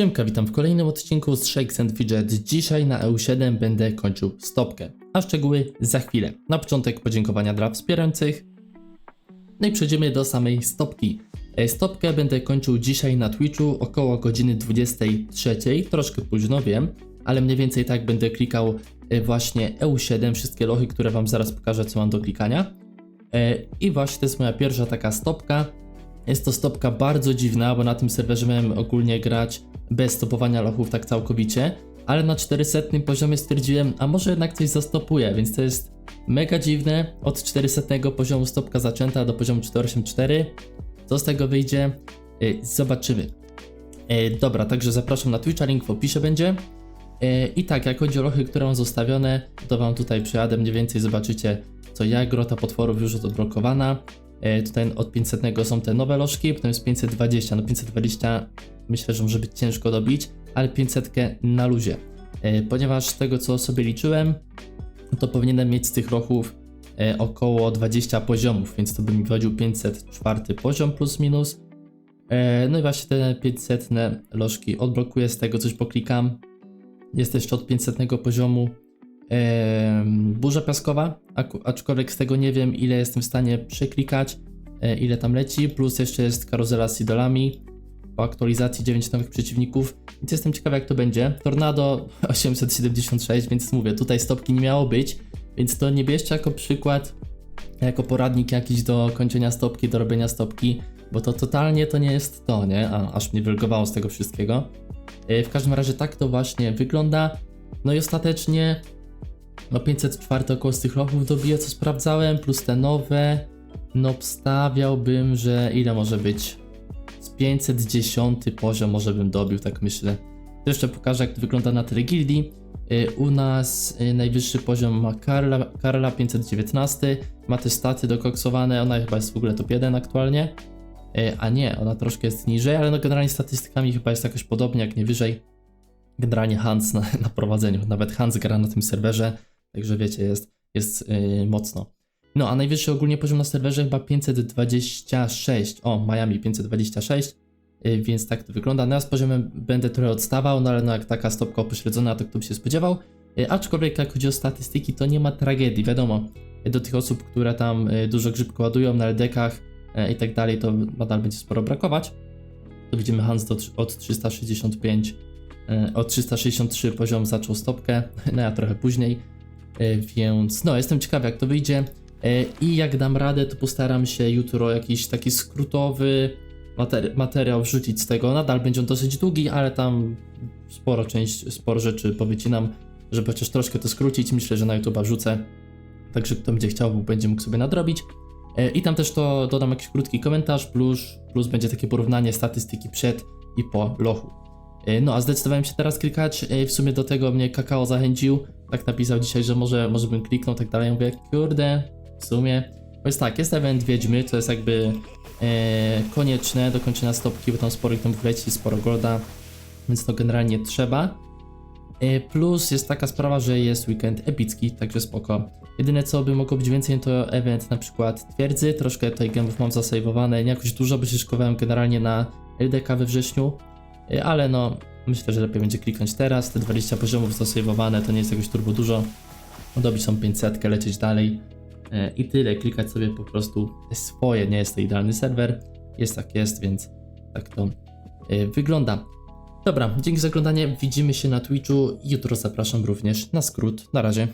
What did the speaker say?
Siemka, witam w kolejnym odcinku z Shakes and Fidget. Dzisiaj na EU7 będę kończył stopkę, a szczegóły za chwilę. Na początek podziękowania dla wspierających. No i przejdziemy do samej stopki. E, Stopkę będę kończył dzisiaj na Twitchu około godziny 23, troszkę późno wiem, ale mniej więcej tak będę klikał e, właśnie EU7, wszystkie lochy, które wam zaraz pokażę, co mam do klikania. E, I właśnie to jest moja pierwsza taka stopka. Jest to stopka bardzo dziwna, bo na tym serwerze miałem ogólnie grać bez stopowania lochów tak całkowicie, ale na 400 poziomie stwierdziłem, a może jednak coś zastopuję, więc to jest mega dziwne. Od 400 poziomu stopka zaczęta do poziomu 484. Co z tego wyjdzie? Y, Zobaczymy. E, Dobra, także zapraszam na Twitcha, link w opisie będzie. E, I tak, jak chodzi o lochy, które mam zostawione, to wam tutaj przyjadę, mniej więcej zobaczycie co ja, grota potworów już odblokowana. E, Tutaj od 500 są te nowe lożki, potem jest 520. No 520 myślę, że może być ciężko dobić, ale 500 na luzie. E, Ponieważ z tego co sobie liczyłem, to powinienem mieć z tych lochów e, około 20 poziomów, więc to by mi wychodził 504 poziom plus minus. No i właśnie te 500 lożki odblokuję, z tego coś poklikam. Jest jeszcze od 500 poziomu burza piaskowa, aczkolwiek z tego nie wiem ile jestem w stanie przeklikać, e, ile tam leci, plus jeszcze jest karuzela z idolami, po aktualizacji 9 nowych przeciwników, więc jestem ciekawy jak to będzie. Tornado 876, więc mówię, tutaj stopki nie miało być, więc to nie bierzcie jako przykład, jako poradnik jakiś do kończenia stopki, do robienia stopki, bo to totalnie to nie jest to, nie? A, aż mnie wylgowało z tego wszystkiego. E, W każdym razie tak to właśnie wygląda. No i ostatecznie no 504 około z tych lochów dobiję, co sprawdzałem, plus te nowe. No obstawiałbym, że ile może być? Z 510 poziom może bym dobił, tak myślę. Jeszcze pokażę, jak to wygląda na tyle gildii. Y, U nas y, najwyższy poziom ma Karla, Karla 519. Ma te staty dokoksowane, ona chyba jest w ogóle top 1 aktualnie. Y, A nie, ona troszkę jest niżej, ale no generalnie statystykami chyba jest jakoś podobnie, jak nie wyżej. Generalnie Hans na, na prowadzeniu, nawet Hans gra na tym serwerze, także wiecie, jest, jest yy, mocno. No, a najwyższy ogólnie poziom na serwerze chyba 526. O, Miami 526, yy, więc tak to wygląda. Ja z poziomem będę trochę odstawał, no ale no jak taka stopka upośledzona, to kto by się spodziewał. Yy, aczkolwiek jak chodzi o statystyki, to nie ma tragedii, wiadomo. Yy, do tych osób, które tam yy, dużo grzybko ładują na LDK-ach yy, i tak dalej, to nadal będzie sporo brakować. To widzimy Hans do, od 365 E, od 363 poziom zaczął stopkę, no ja trochę później, więc no jestem ciekawy jak to wyjdzie E, i jak dam radę to postaram się jutro jakiś taki skrótowy materi- materiał wrzucić z tego, nadal będzie on dosyć długi, ale tam sporo część, sporo rzeczy powycinam, żeby chociaż troszkę to skrócić, myślę, że na YouTube wrzucę, także kto będzie chciał będzie mógł sobie nadrobić. E, I tam też to dodam jakiś krótki komentarz, plus, plus będzie takie porównanie statystyki przed i po lochu. E, No, a zdecydowałem się teraz klikać. e, W sumie do tego mnie kakao zachęcił. Tak napisał dzisiaj, że może, może bym kliknął, tak dalej. Ja mówię, kurde, w sumie. Jest tak, jest event Wiedźmy, to jest jakby e, konieczne do kończenia stopki, bo tam sporo ich tam wleci, sporo golda, więc to generalnie trzeba. E, plus jest taka sprawa, że jest weekend epicki, także spoko. Jedyne co by mogło być więcej to event na przykład twierdzy, troszkę tutaj gemów mam zasejwowane, nie jakoś dużo, bo się szykowałem generalnie na LDK we wrześniu, E, ale no myślę, że lepiej będzie kliknąć teraz, te 20 poziomów zasejwowane to nie jest jakoś turbo dużo, dobić są 500, lecieć dalej. E, i tyle, klikać sobie po prostu swoje, nie jest to idealny serwer, jest tak jest, więc tak to e, wygląda. Dobra, dzięki za oglądanie, widzimy się na Twitchu, jutro zapraszam również na skrót, na razie.